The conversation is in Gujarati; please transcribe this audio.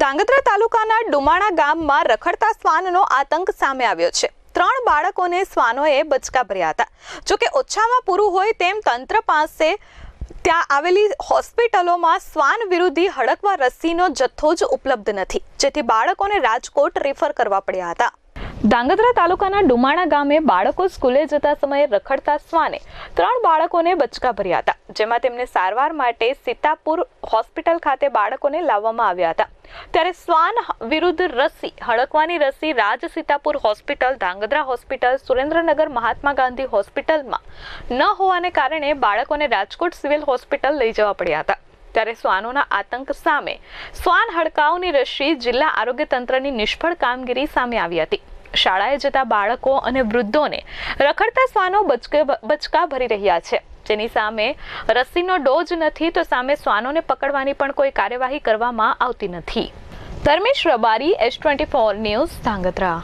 ધાંગધ્રા તાલુકાના ડુમાણા ગામમાં રખડતા શ્વાનનો આતંક સામે આવ્યો છે. ત્રણ બાળકોને શ્વાનોએ બચકા ભર્યા હતા. જોકે ઓછામાં પૂરું હોય તેમ તંત્ર પાસે ત્યાં આવેલી હોસ્પિટલોમાં શ્વાન વિરુદ્ધી હડકવા રસીનો જથ્થો જ ઉપલબ્ધ નથી, જેથી બાળકોને રાજકોટ રેફર કરવા પડ્યા હતા. ધાંગધ્રા તાલુકાના ડુમાણા ગામે બાળકો સ્કૂલે જતા સમયે રખડતા શ્વાને ત્રણ બાળકોને બચકા ભર્યા હતા, જેમાં તેમને સારવાર માટે સીતાપુર હોસ્પિટલ ખાતે બાળકોને લાવવામાં આવ્યા હતા. ત્યારે શ્વાન વિરુદ્ધ રસી, હડકવાની રસી રાજ સીતાપુર હોસ્પિટલ, ધાંગધ્રા હોસ્પિટલ, સુરેન્દ્રનગર મહાત્મા ગાંધી હોસ્પિટલમાં ન હોવાને કારણે બાળકોને રાજકોટ સિવિલ હોસ્પિટલ લઈ જવા પડ્યા હતા. ત્યારે શ્વાનોના આતંક સામે શ્વાન હડકાવની રસી જિલ્લા આરોગ્ય તંત્રની નિષ્ફળ કામગીરી સામે આવી હતી. શાળાએ જતા બાળકો અને વૃદ્ધોને રખડતા શ્વાનો બચકા ભરી રહ્યા છે. જેની સામે રસીનો ડોઝ નથી, તો સામે શ્વાનોને પકડવાની પણ કોઈ કાર્યવાહી કરવામાં આવતી નથી. Dharmesh Rabari S twenty four news, Dhrangadhra.